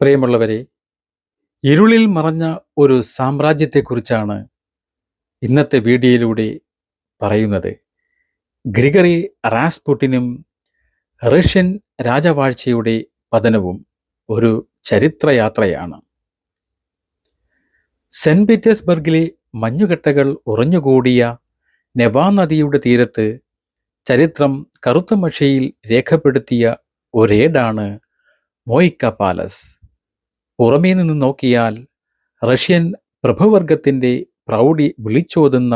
പ്രിയമുള്ളവരെ ഇരുളിൽ മറഞ്ഞ ഒരു സാമ്രാജ്യത്തെക്കുറിച്ചാണ് ഇന്നത്തെ വീഡിയോയിലൂടെ പറയുന്നത്. ഗ്രിഗറി റാസ്പുട്ടിനും റഷ്യൻ രാജവാഴ്ചയുടെ പതനവും ഒരു ചരിത്രയാത്രയാണ്. സെന്റ് പീറ്റേഴ്സ്ബർഗിലെ മഞ്ഞുകെട്ടകൾ ഉറഞ്ഞുകൂടിയ നെവാ നദിയുടെ തീരത്ത് ചരിത്രം കറുത്ത മഷിയിൽ രേഖപ്പെടുത്തിയ ഒരേടാണ് മോയിക്ക പാലസ്. പുറമേ നിന്ന് നോക്കിയാൽ റഷ്യൻ പ്രഭുവർഗത്തിന്റെ പ്രൗഢി വിളിച്ചോതുന്ന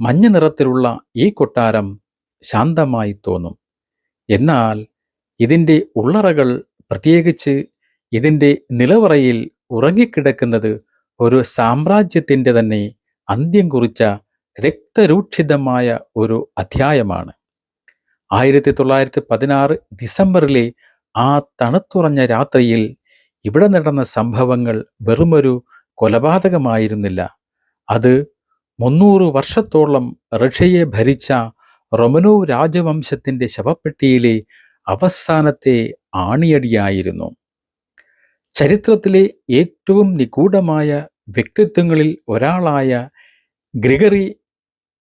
മഞ്ഞ നിറത്തിലുള്ള ഈ കൊട്ടാരം ശാന്തമായി തോന്നും. എന്നാൽ ഇതിന്റെ ഉള്ളറകൾ പ്രത്യേകിച്ച് ഇതിന്റെ നിലവറയിൽ ഉറങ്ങിക്കിടക്കുന്നത് ഒരു സാമ്രാജ്യത്തിന്റെ തന്നെ അന്ത്യം കുറിച്ച രക്തരൂക്ഷിതമായ ഒരു അധ്യായമാണ്. ആയിരത്തി തൊള്ളായിരത്തി പതിനാറ് ഡിസംബറിലെ ആ തണുത്തുറഞ്ഞ രാത്രിയിൽ ഇവിടെ നടന്ന സംഭവങ്ങൾ വെറുമൊരു കൊലപാതകമായിരുന്നില്ല. അത് മുന്നൂറ് വർഷത്തോളം റഷ്യയെ ഭരിച്ച റൊമനോ രാജവംശത്തിന്റെ ശവപ്പെട്ടിയിലെ അവസാനത്തെ ആണിയടിയായിരുന്നു. ചരിത്രത്തിലെ ഏറ്റവും നിഗൂഢമായ വ്യക്തിത്വങ്ങളിൽ ഒരാളായ ഗ്രിഗറി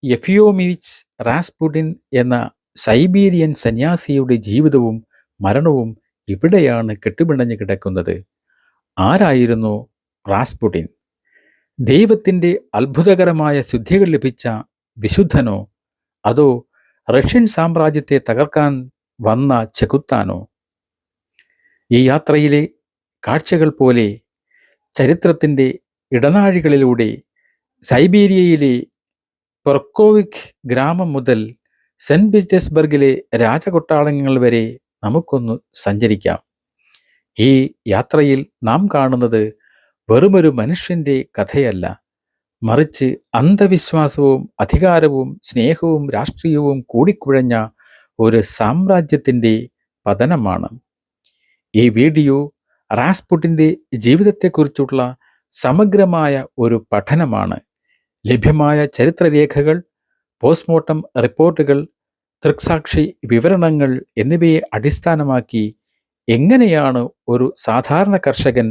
യഫിയോമിച്ച് റാസ്പുഡിൻ എന്ന സൈബീരിയൻ സന്യാസിയുടെ ജീവിതവും മരണവും ഇവിടെയാണ് കെട്ടുപിണഞ്ഞു കിടക്കുന്നത്. ആരായിരുന്നു റാസ്പുട്ടിൻ ദൈവത്തിന്റെ അത്ഭുതകരമായ ശുദ്ധികൾ ലഭിച്ച വിശുദ്ധനോ അതോ റഷ്യൻ സാമ്രാജ്യത്തെ തകർക്കാൻ വന്ന ചെകുത്താനോ? ഈ യാത്രയിലെ കാഴ്ചകൾ പോലെ ചരിത്രത്തിന്റെ ഇടനാഴികളിലൂടെ സൈബീരിയയിലെ പെർക്കോവിക് ഗ്രാമം മുതൽ സെന്റ് പീറ്റേഴ്സ്ബർഗിലെ രാജകൊട്ടാരങ്ങൾ വരെ നമുക്കൊന്ന് സഞ്ചരിക്കാം. ഈ യാത്രയിൽ നാം കാണുന്നത് വെറുമൊരു മനുഷ്യന്റെ കഥയല്ല. മറിച്ച് അന്ധവിശ്വാസവും അധികാരവും സ്നേഹവും രാഷ്ട്രീയവും കൂടിക്കുഴഞ്ഞ ഒരു സാമ്രാജ്യത്തിന്റെ പതനമാണ്. ഈ വീഡിയോ റാസ്പുട്ടിന്റെ ജീവിതത്തെക്കുറിച്ചുള്ള സമഗ്രമായ ഒരു പഠനമാണ്. ലഭ്യമായ ചരിത്രരേഖകൾ പോസ്റ്റ്മോർട്ടം റിപ്പോർട്ടുകൾ ദൃക്സാക്ഷി വിവരണങ്ങൾ എന്നിവയെ അടിസ്ഥാനമാക്കി എങ്ങനെയാണ് ഒരു സാധാരണ കർഷകൻ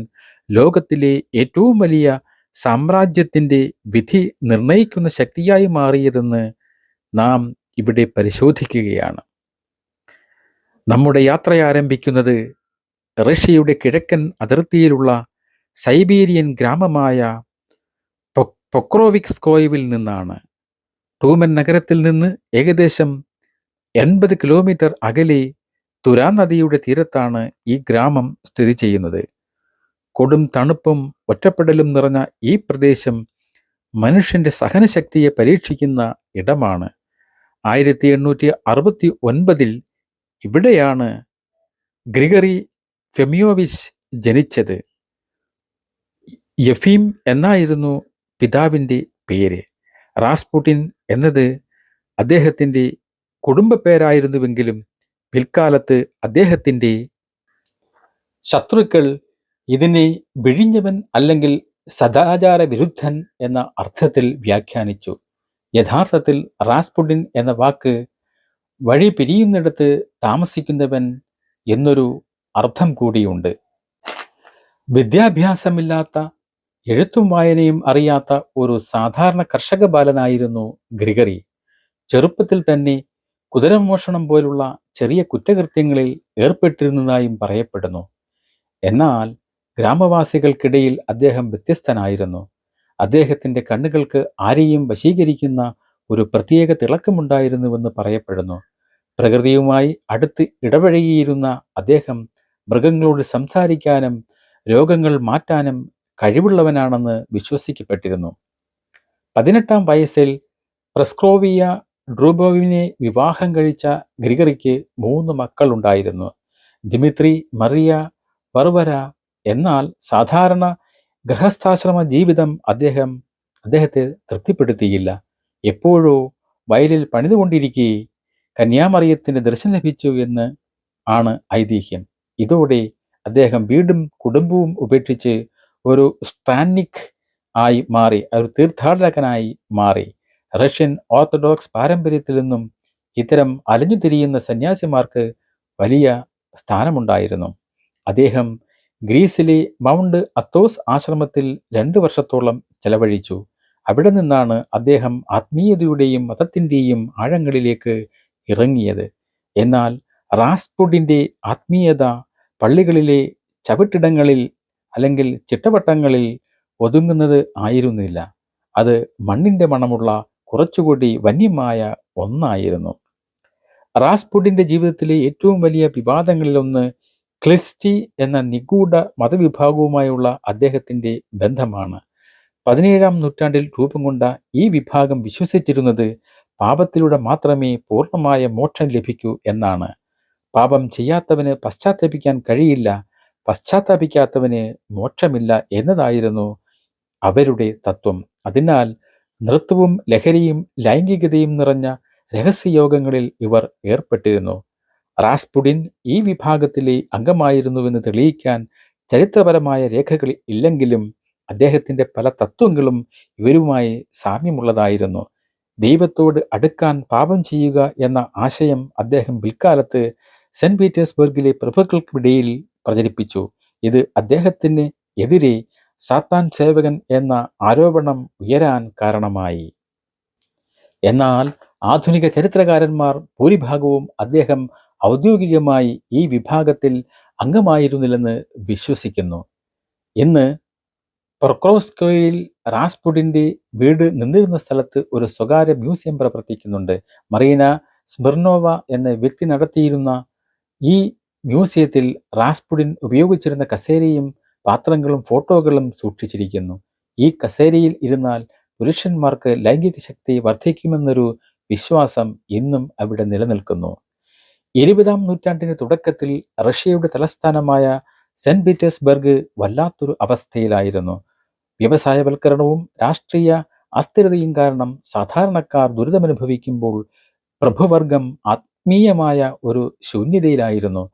ലോകത്തിലെ ഏറ്റവും വലിയ സാമ്രാജ്യത്തിന്റെ വിധി നിർണയിക്കുന്ന ശക്തിയായി മാറിയതെന്ന് നാം ഇവിടെ പരിശോധിക്കുകയാണ്. നമ്മുടെ യാത്ര ആരംഭിക്കുന്നത് റഷ്യയുടെ കിഴക്കൻ അതിർത്തിയിലുള്ള സൈബീരിയൻ ഗ്രാമമായ പൊക്രോവിക്സ്കോയവിൽ നിന്നാണ്. ടൂമൻ നഗരത്തിൽ നിന്ന് ഏകദേശം എൺപത് കിലോമീറ്റർ അകലെ തുരാ നദിയുടെ തീരത്താണ് ഈ ഗ്രാമം സ്ഥിതി ചെയ്യുന്നത്. കൊടും തണുപ്പും ഒറ്റപ്പെടലും നിറഞ്ഞ ഈ പ്രദേശം മനുഷ്യന്റെ സഹനശക്തിയെ പരീക്ഷിക്കുന്ന ഇടമാണ്. ആയിരത്തി എണ്ണൂറ്റി അറുപത്തി ഒൻപതിൽ ഇവിടെയാണ് ഗ്രിഗറി ഫെമിയോവിച്ച് ജനിച്ചത്. യഫീം എന്നായിരുന്നു പിതാവിന്റെ പേര്. റാസ്പുട്ടിൻ എന്നത് അദ്ദേഹത്തിന്റെ കുടുംബ പേരായിരുന്നുവെങ്കിലും പിൽക്കാലത്ത് അദ്ദേഹത്തിന്റെ ശത്രുക്കൾ ഇതിനെ വിഴിഞ്ഞവൻ അല്ലെങ്കിൽ സദാചാര വിരുദ്ധൻ എന്ന അർത്ഥത്തിൽ വ്യാഖ്യാനിച്ചു. യഥാർത്ഥത്തിൽ റാസ്പുഡിൻ എന്ന വാക്ക് വഴി പിരിയുന്നിടത്ത് താമസിക്കുന്നവൻ എന്നൊരു അർത്ഥം കൂടിയുണ്ട്. വിദ്യാഭ്യാസമില്ലാത്ത എഴുത്തും വായനയും അറിയാത്ത ഒരു സാധാരണ കർഷക ബാലനായിരുന്നു ഗ്രിഗറി. ചെറുപ്പത്തിൽ തന്നെ കുതിരമോഷണം പോലുള്ള ചെറിയ കുറ്റകൃത്യങ്ങളിൽ ഏർപ്പെട്ടിരുന്നതായും പറയപ്പെടുന്നു. എന്നാൽ ഗ്രാമവാസികൾക്കിടയിൽ അദ്ദേഹം വ്യത്യസ്തനായിരുന്നു. അദ്ദേഹത്തിന്റെ കണ്ണുകൾക്ക് ആരെയും വശീകരിക്കുന്ന ഒരു പ്രത്യേക തിളക്കമുണ്ടായിരുന്നുവെന്ന് പറയപ്പെടുന്നു. പ്രകൃതിയുമായി അടുത്ത് ഇടപഴകിയിരുന്ന അദ്ദേഹം മൃഗങ്ങളോട് സംസാരിക്കാനും രോഗങ്ങൾ മാറ്റാനും കഴിവുള്ളവനാണെന്ന് വിശ്വസിക്കപ്പെട്ടിരുന്നു. പതിനെട്ടാം വയസ്സിൽ പ്രസ്ക്രോവിയ ഡ്രൂബോവിനെ വിവാഹം കഴിച്ച ഗ്രിഗറിക്ക് മൂന്ന് മക്കളുണ്ടായിരുന്നു. ദിമിത്രി മറിയ വർവര എന്നാൽ സാധാരണ ഗൃഹസ്ഥാശ്രമ ജീവിതം അദ്ദേഹം അദ്ദേഹത്തെ തൃപ്തിപ്പെടുത്തിയില്ല. എപ്പോഴോ വയലിൽ പണിതുകൊണ്ടിരിക്കെ കന്യാമറിയത്തിന് ദർശനം ലഭിച്ചു എന്ന് ആണ് ഐതിഹ്യം. ഇതോടെ അദ്ദേഹം വീടും കുടുംബവും ഉപേക്ഷിച്ച് ഒരു സ്ട്രാനിക് ആയി മാറി ഒരു തീർത്ഥാടകനായി മാറി. റഷ്യൻ ഓർത്തഡോക്സ് പാരമ്പര്യത്തിൽ നിന്നും ഇത്തരം അലഞ്ഞുതിരിയുന്ന സന്യാസിമാർക്ക് വലിയ സ്ഥാനമുണ്ടായിരുന്നു. അദ്ദേഹം ഗ്രീസിലെ മൗണ്ട് അത്തോസ് ആശ്രമത്തിൽ രണ്ടു വർഷത്തോളം ചെലവഴിച്ചു. അവിടെ നിന്നാണ് അദ്ദേഹം ആത്മീയതയുടെയും മതത്തിന്റെയും ആഴങ്ങളിലേക്ക് ഇറങ്ങിയത്. എന്നാൽ റാസ്പുഡിന്റെ ആത്മീയത പള്ളികളിലെ ചവിട്ടിടങ്ങളിൽ അല്ലെങ്കിൽ ചിട്ടവട്ടങ്ങളിൽ ഒതുങ്ങുന്നത് ആയിരുന്നില്ല. അത് മണ്ണിന്റെ മണമുള്ള കുറച്ചുകൂടി വന്യമായ ഒന്നായിരുന്നു. റാസ്പുഡിന്റെ ജീവിതത്തിലെ ഏറ്റവും വലിയ വിവാദങ്ങളിലൊന്ന് ക്ലിസ്റ്റി എന്ന നിഗൂഢ മതവിഭാഗവുമായുള്ള അദ്ദേഹത്തിന്റെ ബന്ധമാണ്. പതിനേഴാം നൂറ്റാണ്ടിൽ രൂപം കൊണ്ട ഈ വിഭാഗം വിശ്വസിച്ചിരുന്നത് പാപത്തിലൂടെ മാത്രമേ പൂർണമായ മോക്ഷം ലഭിക്കൂ എന്നാണ്. പാപം ചെയ്യാത്തവന് പശ്ചാത്തപിക്കാൻ കഴിയില്ല പശ്ചാത്തപിക്കാത്തവന് മോക്ഷമില്ല എന്നതായിരുന്നു അവരുടെ തത്വം. അതിനാൽ നൃത്തവും ലഹരിയും ലൈംഗികതയും നിറഞ്ഞ രഹസ്യയോഗങ്ങളിൽ ഇവർ ഏർപ്പെട്ടിരുന്നു. റാസ്പുഡിൻ ഈ വിഭാഗത്തിലെ അംഗമായിരുന്നുവെന്ന് തെളിയിക്കാൻ ചരിത്രപരമായ രേഖകൾ ഇല്ലെങ്കിലും അദ്ദേഹത്തിന്റെ പല തത്വങ്ങളും ഇവരുമായി സാമ്യമുള്ളതായിരുന്നു. ദൈവത്തോട് അടുക്കാൻ പാപം ചെയ്യുക എന്ന ആശയം അദ്ദേഹം പിൽക്കാലത്ത് സെന്റ് പീറ്റേഴ്സ്ബർഗിലെ പ്രഭുക്കൾക്കിടയിൽ പ്രചരിപ്പിച്ചു. ഇത് അദ്ദേഹത്തിന് എതിരെ സാത്താൻ സേവകൻ എന്ന ആരോപണം ഉയരാൻ കാരണമായി. എന്നാൽ ആധുനിക ചരിത്രകാരന്മാർ ഭൂരിഭാഗവും അദ്ദേഹം ഔദ്യോഗികമായി ഈ വിഭാഗത്തിൽ അംഗമായിരുന്നില്ലെന്ന് വിശ്വസിക്കുന്നു. ഇന്ന് പ്രൊക്രോസ്കോയിൽ റാസ്പുഡിന്റെ വീട് നിന്നിരുന്ന സ്ഥലത്ത് ഒരു സ്വകാര്യ മ്യൂസിയം പ്രവർത്തിക്കുന്നുണ്ട്. മറീന സ്മിർനോവ എന്ന വ്യക്തി നടത്തിയിരുന്ന ഈ മ്യൂസിയത്തിൽ റാസ്പുഡിൻ ഉപയോഗിച്ചിരുന്ന കസേരയും പാത്രങ്ങളും ഫോട്ടോകളും സൂക്ഷിച്ചിരിക്കുന്നു. ഈ കസേരയിൽ ഇരുന്നാൽ പുരുഷന്മാർക്ക് ലൈംഗിക ശക്തി വർദ്ധിക്കുമെന്നൊരു വിശ്വാസം ഇന്നും അവിടെ നിലനിൽക്കുന്നു. ഇരുപതാം നൂറ്റാണ്ടിന്റെ തുടക്കത്തിൽ റഷ്യയുടെ തലസ്ഥാനമായ സെന്റ് പീറ്റേഴ്സ്ബർഗ് വല്ലാത്തൊരു അവസ്ഥയിലായിരുന്നു. വ്യവസായവൽക്കരണവും രാഷ്ട്രീയ അസ്ഥിരതയും കാരണം സാധാരണക്കാർ ദുരിതമനുഭവിക്കുമ്പോൾ പ്രഭുവർഗം ആത്മീയമായ ഒരു ശൂന്യതയിലായിരുന്നു.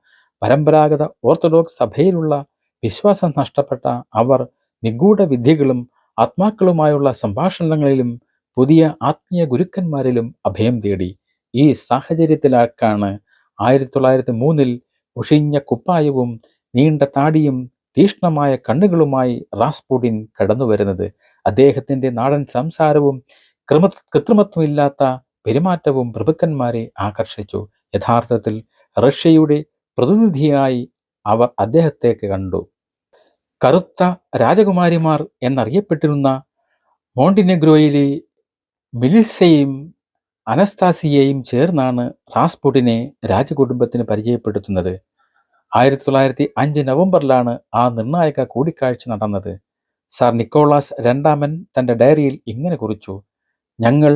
പരമ്പരാഗത ഓർത്തഡോക്സ് സഭയിലുള്ള വിശ്വാസം നഷ്ടപ്പെട്ട അവർ നിഗൂഢ വിദ്യകളും ആത്മാക്കളുമായുള്ള സംഭാഷണങ്ങളിലും പുതിയ ആത്മീയ ഗുരുക്കന്മാരിലും അഭയം തേടി. ഈ സാഹചര്യത്തിലാക്കാണ് ആയിരത്തി തൊള്ളായിരത്തി മൂന്നിൽ ഉഷിഞ്ഞ കുപ്പായവും നീണ്ട താടിയും തീഷ്ണമായ കണ്ണുകളുമായി റാസ്പുഡിൻ കടന്നുവരുന്നത്. അദ്ദേഹത്തിന്റെ നാടൻ സംസാരവും ക്രമ കൃത്രിമത്വമില്ലാത്ത പെരുമാറ്റവും പ്രഭുക്കന്മാരെ ആകർഷിച്ചു. യഥാർത്ഥത്തിൽ റഷ്യയുടെ പ്രതിനിധിയായി അവർ അദ്ദേഹത്തേക്ക് കണ്ടു. കറുത്ത രാജകുമാരിമാർ എന്നറിയപ്പെട്ടിരുന്ന മോണ്ടിനെഗ്രോയിലെ മിലിസയും അനസ്താസിയയും ചേർന്നാണ് റാസ്പുട്ടിനെ രാജകുടുംബത്തിന് പരിചയപ്പെടുത്തുന്നത്. ആയിരത്തി തൊള്ളായിരത്തി അഞ്ച് നവംബറിലാണ് ആ നിർണായക കൂടിക്കാഴ്ച നടന്നത്. സാർ നിക്കോളാസ് രണ്ടാമൻ തന്റെ ഡയറിയിൽ ഇങ്ങനെ കുറിച്ചു ഞങ്ങൾ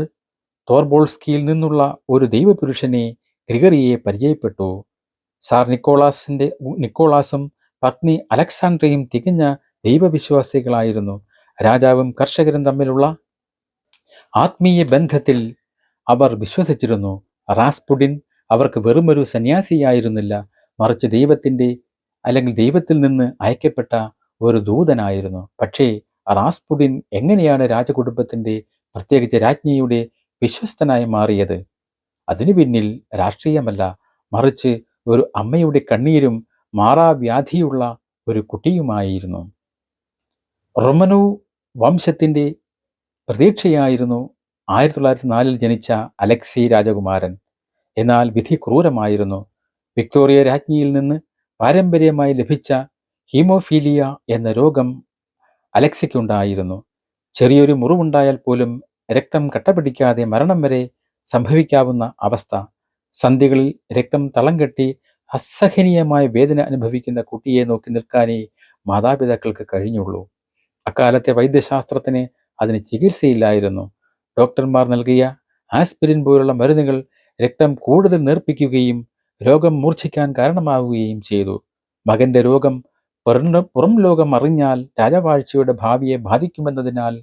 തോർബോൾസ്കിയിൽ നിന്നുള്ള ഒരു ദൈവപുരുഷനെ ഗ്രിഗറിയെ പരിചയപ്പെട്ടു. സാർ നിക്കോളാസിന്റെ നിക്കോളാസും പത്നി അലക്സാണ്ട്രയും തികഞ്ഞ ദൈവവിശ്വാസികളായിരുന്നു. രാജാവും കർഷകരും തമ്മിലുള്ള ആത്മീയ ബന്ധത്തിൽ അവർ വിശ്വസിച്ചിരുന്നു. റാസ്പുഡിൻ അവർക്ക് വെറുമൊരു സന്യാസിയായിരുന്നില്ല. മറിച്ച് ദൈവത്തിന്റെ അല്ലെങ്കിൽ ദൈവത്തിൽ നിന്ന് അയക്കപ്പെട്ട ഒരു ദൂതനായിരുന്നു. പക്ഷേ റാസ്പുഡിൻ എങ്ങനെയാണ് രാജകുടുംബത്തിന്റെ പ്രത്യേകിച്ച് രാജ്ഞിയുടെ വിശ്വസ്തനായി മാറിയത്? അതിനു പിന്നിൽ രാഷ്ട്രീയമല്ല. മറിച്ച് ഒരു അമ്മയുടെ കണ്ണീരും മാറാവ്യാധിയുള്ള ഒരു കുട്ടിയുമായിരുന്നു. റൊമനു വംശത്തിന്റെ പ്രതീക്ഷയായിരുന്നു ആയിരത്തി തൊള്ളായിരത്തി നാലിൽ ജനിച്ച അലക്സി രാജകുമാരൻ. എന്നാൽ വിധി ക്രൂരമായിരുന്നു. വിക്ടോറിയ രാജ്ഞിയിൽ നിന്ന് പാരമ്പര്യമായി ലഭിച്ച ഹീമോഫീലിയ എന്ന രോഗം അലക്സിക്കുണ്ടായിരുന്നു. ചെറിയൊരു മുറിവുണ്ടായാൽ പോലും രക്തം കട്ടപിടിക്കാതെ മരണം വരെ സംഭവിക്കാവുന്ന അവസ്ഥ സന്ധികളിൽ രക്തം തളം കെട്ടി അസഹനീയമായ വേദന അനുഭവിക്കുന്ന കുട്ടിയെ നോക്കി നിൽക്കാനേ മാതാപിതാക്കൾക്ക് കഴിഞ്ഞുള്ളൂ. അക്കാലത്തെ വൈദ്യശാസ്ത്രത്തിന് അതിന് ചികിത്സയില്ലായിരുന്നു. ഡോക്ടർമാർ നൽകിയ ആസ്പിരിൻ പോലുള്ള മരുന്നുകൾ രക്തം കൂടുതൽ നേർപ്പിക്കുകയും രോഗം മൂർച്ഛിക്കാൻ കാരണമാവുകയും ചെയ്തു. മകന്റെ രോഗം പുറം ലോകം അറിഞ്ഞാൽ രാജവാഴ്ചയുടെ ഭാവിയെ ബാധിക്കുമെന്നതിനാൽ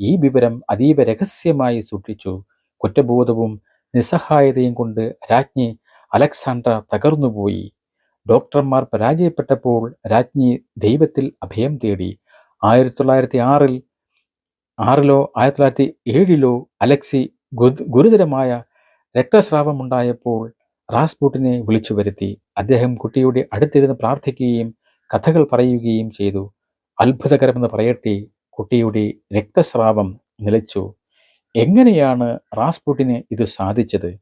ഈ വിവരം അതീവ രഹസ്യമായി സൂക്ഷിച്ചു. കുറ്റബോധവും നിസ്സഹായതയും കൊണ്ട് രാജ്ഞി അലക്സാണ്ടർ തകർന്നുപോയി. ഡോക്ടർമാർ പരാജയപ്പെട്ടപ്പോൾ രാജ്ഞി ദൈവത്തിൽ അഭയം തേടി. ആയിരത്തി തൊള്ളായിരത്തി ആറിൽ ആറിലോ ആയിരത്തി തൊള്ളായിരത്തി ഏഴിലോ അലക്സി ഗുരുതരമായ രക്തസ്രാവമുണ്ടായപ്പോൾ റാസ്പൂട്ടിനെ വിളിച്ചു വരുത്തി. അദ്ദേഹം കുട്ടിയുടെ അടുത്തിരുന്ന് പ്രാർത്ഥിക്കുകയും കഥകൾ പറയുകയും ചെയ്തു. അത്ഭുതകരമെന്ന് പറയട്ടെ കുട്ടിയുടെ രക്തസ്രാവം നിലച്ചു. എങ്ങനെയാണ് റാസ്പുട്ടിന് ഇത് സാധിച്ചത്?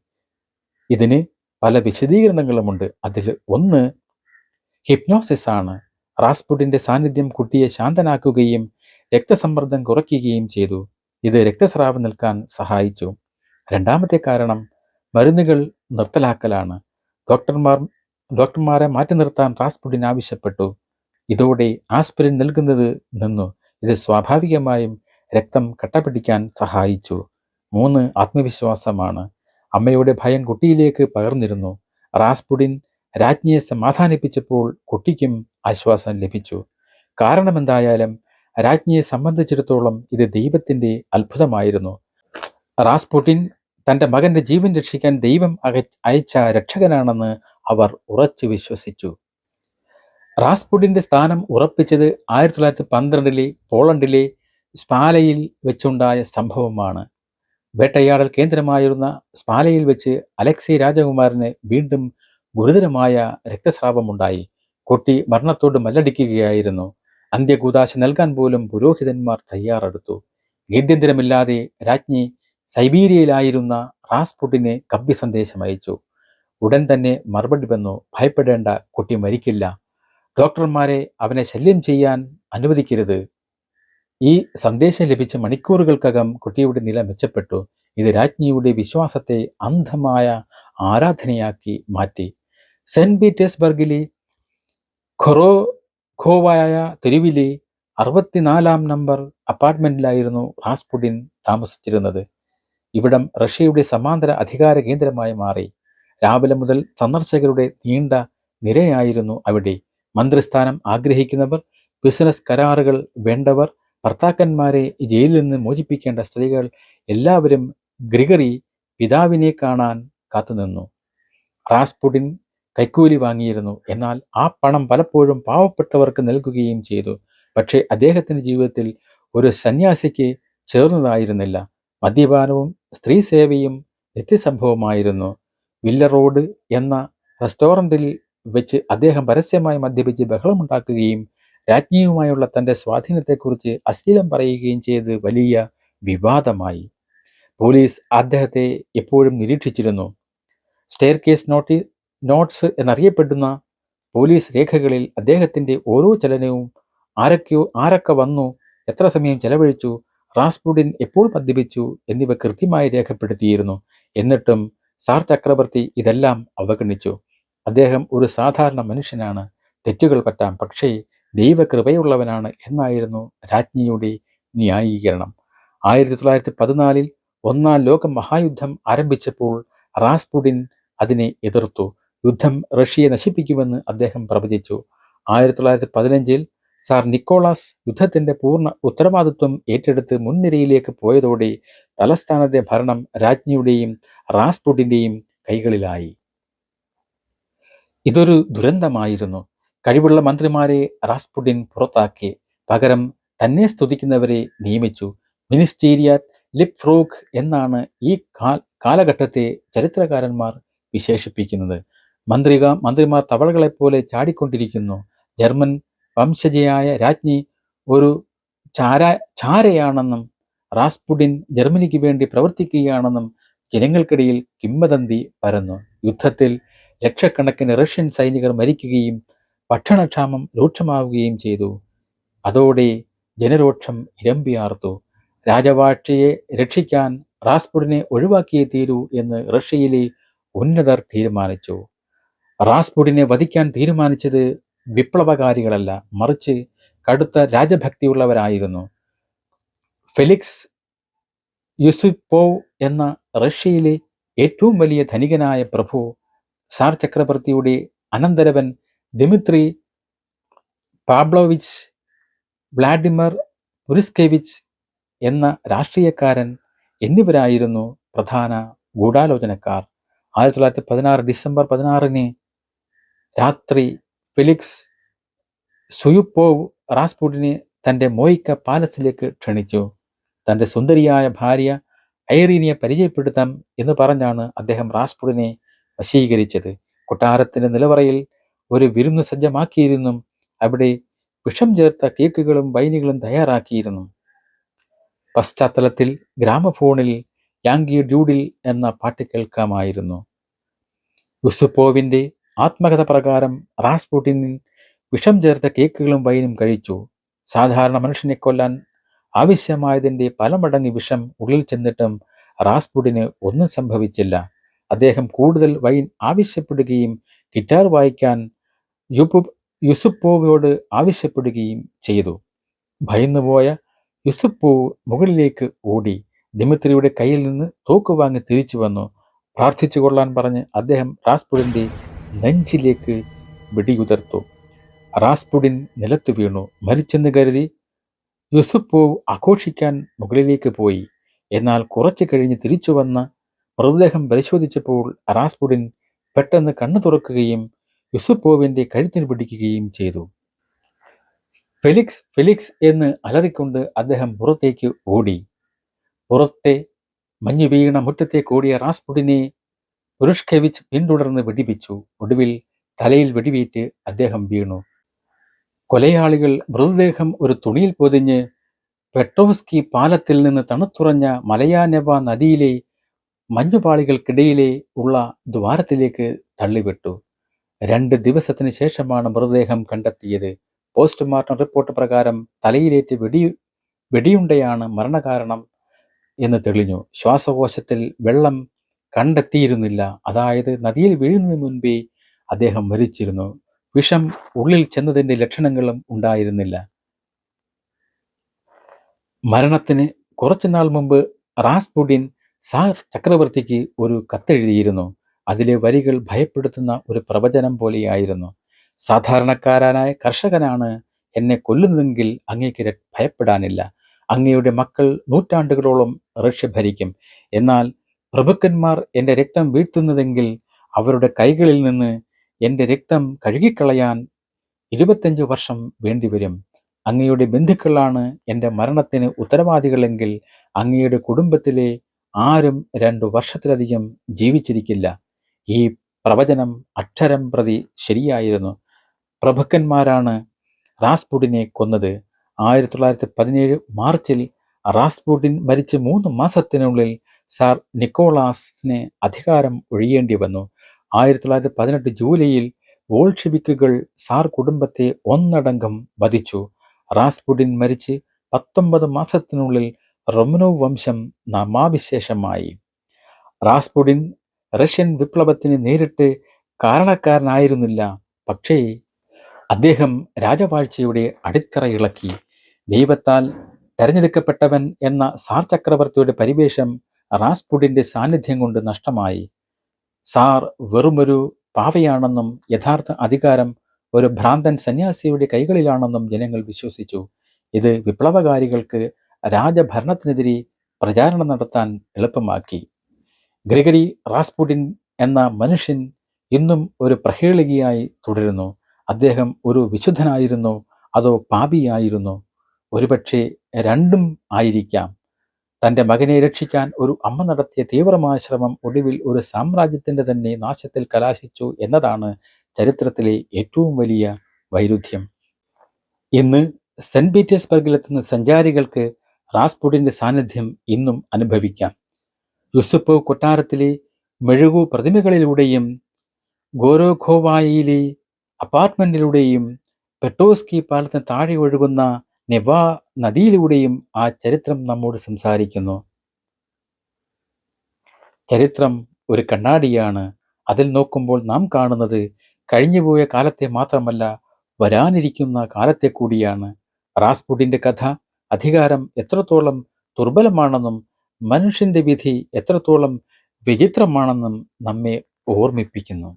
ഇതിന് പല വിശദീകരണങ്ങളുമുണ്ട്. അതിൽ ഒന്ന് ഹിപ്നോസിസ് ആണ്. റാസ്പുട്ടിന്റെ സാന്നിധ്യം കുട്ടിയെ ശാന്തനാക്കുകയും രക്തസമ്മർദ്ദം കുറയ്ക്കുകയും ചെയ്തു. ഇത് രക്തസ്രാവം നിൽക്കാൻ സഹായിച്ചു. രണ്ടാമത്തെ കാരണം മരുന്നുകൾ നിർത്തലാക്കലാണ്. ഡോക്ടർമാർ ഡോക്ടർമാരെ മാറ്റി നിർത്താൻ റാസ്പുട്ടിൻ ആവശ്യപ്പെട്ടു. ഇതോടെ ആസ്പിരിൻ നൽകുന്നത് നിന്നു. ഇത് സ്വാഭാവികമായും രക്തം കട്ടപിടിക്കാൻ സഹായിച്ചു. മൂന്ന് ആത്മവിശ്വാസമാണ്. അമ്മയുടെ ഭയം കുട്ടിയിലേക്ക് പകർന്നിരുന്നു. റാസ്പുഡിൻ രാജ്ഞിയെ സമാധാനിപ്പിച്ചപ്പോൾ കുട്ടിക്കും ആശ്വാസം ലഭിച്ചു. കാരണമെന്തായാലും രാജ്ഞിയെ സംബന്ധിച്ചിടത്തോളം ഇത് ദൈവത്തിന്റെ അത്ഭുതമായിരുന്നു. റാസ്പുട്ടിൻ തന്റെ മകന്റെ ജീവൻ രക്ഷിക്കാൻ ദൈവം അയച്ച രക്ഷകനാണെന്ന് അവർ ഉറച്ചു വിശ്വസിച്ചു. റാസ്പുട്ടിന്റെ സ്ഥാനം ഉറപ്പിച്ചത് ആയിരത്തി തൊള്ളായിരത്തി പന്ത്രണ്ടിലെ പോളണ്ടിലെ സ്പാലയിൽ വെച്ചുണ്ടായ സംഭവമാണ്. വേട്ടയാടൽ കേന്ദ്രമായിരുന്ന സ്പാലയിൽ വെച്ച് അലക്സി രാജകുമാരന് വീണ്ടും ഗുരുതരമായ രക്തസ്രാവമുണ്ടായി. കുട്ടി മരണത്തോട് മല്ലടിക്കുകയായിരുന്നു. അന്ത്യകൂതാശ നൽകാൻ പോലും പുരോഹിതന്മാർ തയ്യാറെടുത്തു. ഗത്യന്തരമില്ലാതെ രാജ്ഞി സൈബീരിയയിലായിരുന്ന റാസ്പുട്ടിനെ കബ്യ സന്ദേശം അയച്ചു. ഉടൻ തന്നെ മറുപടി വന്നു ഭയപ്പെടേണ്ട കുട്ടി മരിക്കില്ല. ഡോക്ടർമാരെ അവനെ ശല്യം ചെയ്യാൻ അനുവദിക്കരുത്. ഈ സന്ദേശം ലഭിച്ച മണിക്കൂറുകൾക്കകം കുട്ടിയുടെ നില മെച്ചപ്പെട്ടു. ഇത് രാജ്ഞിയുടെ വിശ്വാസത്തെ അന്ധമായ ആരാധനയാക്കി മാറ്റി. സെന്റ് പീറ്റേഴ്സ്ബർഗിലെ ഖൊറോ ഖോവായ തെരുവിലെ അറുപത്തിനാലാം നമ്പർ അപ്പാർട്ട്മെന്റിലായിരുന്നു റാസ്പുടിൻ താമസിച്ചിരുന്നത്. ഇവിടം റഷ്യയുടെ സമാന്തര അധികാര കേന്ദ്രമായി മാറി. രാവിലെ മുതൽ സന്ദർശകരുടെ നീണ്ട നിരയായിരുന്നു അവിടെ. മന്ത്രിസ്ഥാനം ആഗ്രഹിക്കുന്നവർ ബിസിനസ് കരാറുകൾ വേണ്ടവർ ഭർത്താക്കന്മാരെ ജയിലിൽ നിന്ന് മോചിപ്പിക്കേണ്ട സ്ത്രീകൾ എല്ലാവരും ഗ്രിഗറി പിതാവിനെ കാണാൻ കാത്തുനിന്നു റാസ്പുടിൻ കൈക്കൂലി വാങ്ങിയിരുന്നു. എന്നാൽ ആ പണം പലപ്പോഴും പാവപ്പെട്ടവർക്ക് നൽകുകയും ചെയ്തു. പക്ഷേ അദ്ദേഹത്തിന്റെ ജീവിതത്തിൽ ഒരു സന്യാസിക്ക് ചേർന്നതായിരുന്നില്ല. മദ്യപാനവും സ്ത്രീ സേവയും നിത്യസംഭവമായിരുന്നു. വില്ല റോഡ് എന്ന റെസ്റ്റോറന്റിൽ വെച്ച് അദ്ദേഹം പരസ്യമായി മദ്യപിച്ച് ബഹളമുണ്ടാക്കുകയും രാജ്ഞിയുമായുള്ള തന്റെ സ്വാധീനത്തെക്കുറിച്ച് അശ്ലീലം പറയുകയും ചെയ്ത് വലിയ വിവാദമായി. പോലീസ് അദ്ദേഹത്തെ എപ്പോഴും നിരീക്ഷിച്ചിരുന്നു. സ്റ്റെയർ കേസ് നോട്ടി നോട്ട്സ് എന്നറിയപ്പെടുന്ന പോലീസ് രേഖകളിൽ അദ്ദേഹത്തിന്റെ ഓരോ ചലനവും ആരൊക്കെയോ ആരൊക്കെ വന്നു എത്ര സമയം ചെലവഴിച്ചു റാസ്പുഡിൻ എപ്പോൾ മദ്യപിച്ചു എന്നിവ കൃത്യമായി രേഖപ്പെടുത്തിയിരുന്നു. എന്നിട്ടും സാർ ചക്രവർത്തി ഇതെല്ലാം അവഗണിച്ചു. അദ്ദേഹം ഒരു സാധാരണ മനുഷ്യനാണ്. തെറ്റുകൾ പറ്റാം. പക്ഷേ ദൈവകൃപയുള്ളവനാണ് എന്നായിരുന്നു രാജ്ഞിയുടെ ന്യായീകരണം. ആയിരത്തി തൊള്ളായിരത്തി പതിനാലിൽ ഒന്നാം ലോക മഹായുദ്ധം ആരംഭിച്ചപ്പോൾ റാസ്പുഡിൻ അതിനെ എതിർത്തു. യുദ്ധം റഷ്യയെ നശിപ്പിക്കുമെന്ന് അദ്ദേഹം പ്രവചിച്ചു. ആയിരത്തി തൊള്ളായിരത്തി പതിനഞ്ചിൽ സാർ നിക്കോളാസ് യുദ്ധത്തിന്റെ പൂർണ ഉത്തരവാദിത്വം ഏറ്റെടുത്ത് മുൻനിരയിലേക്ക് പോയതോടെ തലസ്ഥാനത്തെ ഭരണം രാജ്ഞിയുടെയും റാസ്പുഡിന്റെയും കൈകളിലായി. ഇതൊരു ദുരന്തമായിരുന്നു. കഴിവുള്ള മന്ത്രിമാരെ റാസ്പുഡിൻ പുറത്താക്കി. പകരം തന്നെ സ്തുതിക്കുന്നവരെ നിയമിച്ചു. മിനിസ്റ്റീരിയൽ ലിപ് ഫ്രോഗ് എന്നാണ് ഈ കാലഘട്ടത്തെ ചരിത്രകാരന്മാർ വിശേഷിപ്പിക്കുന്നത്. മന്ത്രിക മന്ത്രിമാർ തവളകളെപ്പോലെ ചാടിക്കൊണ്ടിരിക്കുന്നു. ജർമ്മൻ വംശജയായ രാജ്ഞി ഒരു ചാര ചാരയാണെന്നും റാസ്പുഡിൻ ജർമ്മനിക്ക് വേണ്ടി പ്രവർത്തിക്കുകയാണെന്നും ജനങ്ങൾക്കിടയിൽ കിംവദന്തി പരന്നു. യുദ്ധത്തിൽ ലക്ഷക്കണക്കിന് റഷ്യൻ സൈനികർ മരിക്കുകയും ഭക്ഷണക്ഷാമം രൂക്ഷമാവുകയും ചെയ്തു. അതോടെ ജനരോക്ഷം ഇരമ്പിയാർത്തു രാജവാഴ്ചയെ രക്ഷിക്കാൻ റാസ്പുഡിനെ ഒഴിവാക്കിയേ തീരൂ എന്ന് റഷ്യയിലെ ഉന്നതർ തീരുമാനിച്ചു. റാസ്പുഡിനെ വധിക്കാൻ തീരുമാനിച്ചത് വിപ്ലവകാരികളല്ല മറിച്ച് കടുത്ത രാജഭക്തിയുള്ളവരായിരുന്നു. ഫെലിക്സ് യുസുപ്പോവ് എന്ന റഷ്യയിലെ ഏറ്റവും വലിയ ധനികനായ പ്രഭു സാർ ചക്രവർത്തിയുടെ അനന്തരവൻ ദിമിത്രി പാബ്ലോവിച്ച് വ്ളാഡിമർ പുരിസ്കെവിച്ച് എന്ന രാഷ്ട്രീയക്കാരൻ എന്നിവരായിരുന്നു പ്രധാന ഗൂഢാലോചനക്കാർ. ആയിരത്തി തൊള്ളായിരത്തി പതിനാറ് ഡിസംബർ പതിനാറിന് രാത്രി ഫിലിക്സ് സുയുപ്പോവ് റാസ്പുട്ടിനെ തന്റെ മോയിക്ക പാലസിലേക്ക് ക്ഷണിച്ചു. തന്റെ സുന്ദരിയായ ഭാര്യ ഐറീനിയെ പരിചയപ്പെടുത്താം എന്ന് പറഞ്ഞാണ് അദ്ദേഹം റാസ്പൂട്ടിനെ വശീകരിച്ചത്. കൊട്ടാരത്തിന്റെ നിലവറയിൽ ഒരു വിരുന്ന് സജ്ജമാക്കിയിരുന്നു. അവിടെ വിഷം ചേർത്ത കേക്കുകളും വൈനുകളും തയ്യാറാക്കിയിരുന്നു. പശ്ചാത്തലത്തിൽ ഗ്രാമഫോണിൽ യാങ്കി ഡ്യൂഡിൽ എന്ന പാട്ട് കേൾക്കാമായിരുന്നു. യുസുപ്പോവിന്റെ ആത്മകഥ പ്രകാരം റാസ്പുട്ടിൻ വിഷം ചേർത്ത കേക്കുകളും വൈനും കഴിച്ചു. സാധാരണ മനുഷ്യനെ കൊല്ലാൻ ആവശ്യമായതിന്റെ പല വിഷം ഉള്ളിൽ ചെന്നിട്ടും റാസ്പുട്ടിന് ഒന്നും സംഭവിച്ചില്ല. അദ്ദേഹം കൂടുതൽ വൈൻ ആവശ്യപ്പെടുകയും ഗിറ്റാർ വായിക്കാൻ യുപു യുസുപ്പോവയോട് ആവശ്യപ്പെടുകയും ചെയ്തു. ഭയന്നുപോയ യുസുപ്പോവ് മുകളിലേക്ക് ഓടി ദിമിത്രിയുടെ കയ്യിൽ നിന്ന് തോക്ക് വാങ്ങി തിരിച്ചു വന്നു. പ്രാർത്ഥിച്ചു കൊള്ളാൻ പറഞ്ഞ് അദ്ദേഹം റാസ്പുഡിന്റെ നെഞ്ചിലേക്ക് വെടിയുതിർത്തു. റാസ്പുഡിൻ നിലത്തു വീണു. മരിച്ചെന്ന് കരുതി യുസുപ്പോവ് ആഘോഷിക്കാൻ മുകളിലേക്ക് പോയി. എന്നാൽ കുറച്ചു കഴിഞ്ഞ് തിരിച്ചു വന്ന മൃതദേഹം പരിശോധിച്ചപ്പോൾ റാസ്പുഡിൻ പെട്ടെന്ന് കണ്ണു തുറക്കുകയും യുസുപ്പോവിന്റെ കഴുത്തിന് പിടിക്കുകയും ചെയ്തു. ഫെലിക്സ് ഫെലിക്സ് എന്ന് അലറിക്കൊണ്ട് അദ്ദേഹം പുറത്തേക്ക് ഓടി. പുറത്തെ മഞ്ഞു വീണ മുറ്റത്തേക്ക് ഓടിയ റാസ്പുടിനെ പുരുഷ്കെവിച്ച് പിന്തുടർന്ന് വെടിപ്പിച്ചു. ഒടുവിൽ തലയിൽ വെടിവേറ്റ് അദ്ദേഹം വീണു. കൊലയാളികൾ മൃതദേഹം ഒരു തുണിയിൽ പൊതിഞ്ഞ് പെട്രോസ്കി പാലത്തിൽ നിന്ന് തണുത്തുറഞ്ഞ മലയാനവ നദിയിലെ മഞ്ഞുപാളികൾക്കിടയിലെ ഉള്ള ദ്വാരത്തിലേക്ക് തള്ളിവിട്ടു. രണ്ട് ദിവസത്തിന് ശേഷമാണ് മൃതദേഹം കണ്ടെത്തിയത്. പോസ്റ്റ്മോർട്ടം റിപ്പോർട്ട് പ്രകാരം തലയിലേറ്റ് വെടി വെടിയുണ്ടയാണ് മരണകാരണം എന്ന് തെളിഞ്ഞു. ശ്വാസകോശത്തിൽ വെള്ളം കണ്ടെത്തിയിരുന്നില്ല. അതായത് നദിയിൽ വീഴുന്നതിന് മുൻപേ അദ്ദേഹം മരിച്ചിരുന്നു. വിഷം ഉള്ളിൽ ചെന്നതിന്റെ ലക്ഷണങ്ങളും ഉണ്ടായിരുന്നില്ല. മരണത്തിന് കുറച്ചുനാൾ മുമ്പ് റാസ്പുഡിൻ സാർ ചക്രവർത്തിക്ക് ഒരു കത്തെഴുതിയിരുന്നു. അതിലെ വരികൾ ഭയപ്പെടുത്തുന്ന ഒരു പ്രവചനം പോലെയായിരുന്നു. സാധാരണക്കാരനായ കർഷകനാണ് എന്നെ കൊല്ലുന്നതെങ്കിൽ അങ്ങേക്ക് ഭയപ്പെടാനില്ല. അങ്ങയുടെ മക്കൾ നൂറ്റാണ്ടുകളോളം റഷ്യ ഭരിക്കും എന്നാൽ പ്രഭുക്കന്മാർ എന്റെ രക്തം വീഴ്ത്തുന്നതെങ്കിൽ അവരുടെ കൈകളിൽ നിന്ന് എന്റെ രക്തം കഴുകിക്കളയാൻ ഇരുപത്തഞ്ച് വർഷം വേണ്ടിവരും. അങ്ങയുടെ ബന്ധുക്കളാണ് എന്റെ മരണത്തിന് ഉത്തരവാദികളെങ്കിൽ അങ്ങയുടെ കുടുംബത്തിലെ ആരും രണ്ടു വർഷത്തിലധികം ജീവിച്ചിരിക്കില്ല. ഈ പ്രവചനം അക്ഷരം പ്രതി ശരിയായിരുന്നു. പ്രഭുക്കന്മാരാണ് റാസ്പുഡിനെ കൊന്നത്. ആയിരത്തി തൊള്ളായിരത്തി പതിനേഴ് മാർച്ചിൽ റാസ്പുഡിൻ മരിച്ച് മൂന്ന് മാസത്തിനുള്ളിൽ സാർ നിക്കോളാസിന് അധികാരം ഒഴിയേണ്ടി വന്നു. ആയിരത്തി തൊള്ളായിരത്തി പതിനെട്ട് ജൂലൈയിൽ വോൾഷിബിക്കുകൾ സാർ കുടുംബത്തെ ഒന്നടങ്കം വധിച്ചു. റാസ്പുഡിൻ മരിച്ച് പത്തൊമ്പത് മാസത്തിനുള്ളിൽ റൊമനോ വംശം നാമാവിശേഷമായി. റാസ്പുഡിൻ റഷ്യൻ വിപ്ലവത്തിന് നേരിട്ട് കാരണക്കാരനായിരുന്നില്ല. പക്ഷേ അദ്ദേഹം രാജവാഴ്ചയുടെ അടിത്തറ ഇളക്കി. ദൈവത്താൽ തെരഞ്ഞെടുക്കപ്പെട്ടവൻ എന്ന സാർ ചക്രവർത്തിയുടെ പരിവേഷം റാസ്പുഡിന്റെ സാന്നിധ്യം കൊണ്ട് നഷ്ടമായി. സാർ വെറുമൊരു പാവയാണെന്നും യഥാർത്ഥ അധികാരം ഒരു ഭ്രാന്തൻ സന്യാസിയുടെ കൈകളിലാണെന്നും ജനങ്ങൾ വിശ്വസിച്ചു. ഇത് വിപ്ലവകാരികൾക്ക് രാജഭരണത്തിനെതിരെ പ്രചാരണം നടത്താൻ എളുപ്പമാക്കി. ഗ്രിഗറി റാസ്പുഡിൻ എന്ന മനുഷ്യൻ ഇന്നും ഒരു പ്രഹേളികയായി തുടരുന്നു. അദ്ദേഹം ഒരു വിശുദ്ധനായിരുന്നു അതോ പാപിയായിരുന്നു? ഒരുപക്ഷെ രണ്ടും ആയിരിക്കാം. തന്റെ മകനെ രക്ഷിക്കാൻ ഒരു അമ്മ നടത്തിയ തീവ്രമായ ശ്രമം ഒടുവിൽ ഒരു സാമ്രാജ്യത്തിന്റെ തന്നെ നാശത്തിൽ കലാശിച്ചു എന്നതാണ് ചരിത്രത്തിലെ ഏറ്റവും വലിയ വൈരുദ്ധ്യം. ഇന്ന് സെന്റ് പീറ്റേഴ്സ്ബർഗിലെത്തുന്ന സഞ്ചാരികൾക്ക് റാസ്പുഡിന്റെ സാന്നിധ്യം ഇന്നും അനുഭവിക്കാം. യുസുപ്പ് കൊട്ടാരത്തിലെ മെഴുകു പ്രതിമകളിലൂടെയും ഗോരോഖോവായിലെ അപ്പാർട്ട്മെന്റിലൂടെയും പെട്ടോസ്കി പാലത്തിന് താഴെ ഒഴുകുന്ന നെവാ നദിയിലൂടെയും ആ ചരിത്രം നമ്മോട് സംസാരിക്കുന്നു. ചരിത്രം ഒരു കണ്ണാടിയാണ്. അതിൽ നോക്കുമ്പോൾ നാം കാണുന്നത് കഴിഞ്ഞുപോയ കാലത്തെ മാത്രമല്ല വരാനിരിക്കുന്ന കാലത്തെ കൂടിയാണ്. റാസ്പുഡിന്റെ കഥ അധികാരം എത്രത്തോളം ദുർബലമാണെന്നും മനുഷ്യന്റെ വിധി എത്രത്തോളം വിചിത്രമാണെന്നും നമ്മെ ഓർമ്മിപ്പിക്കുന്നു.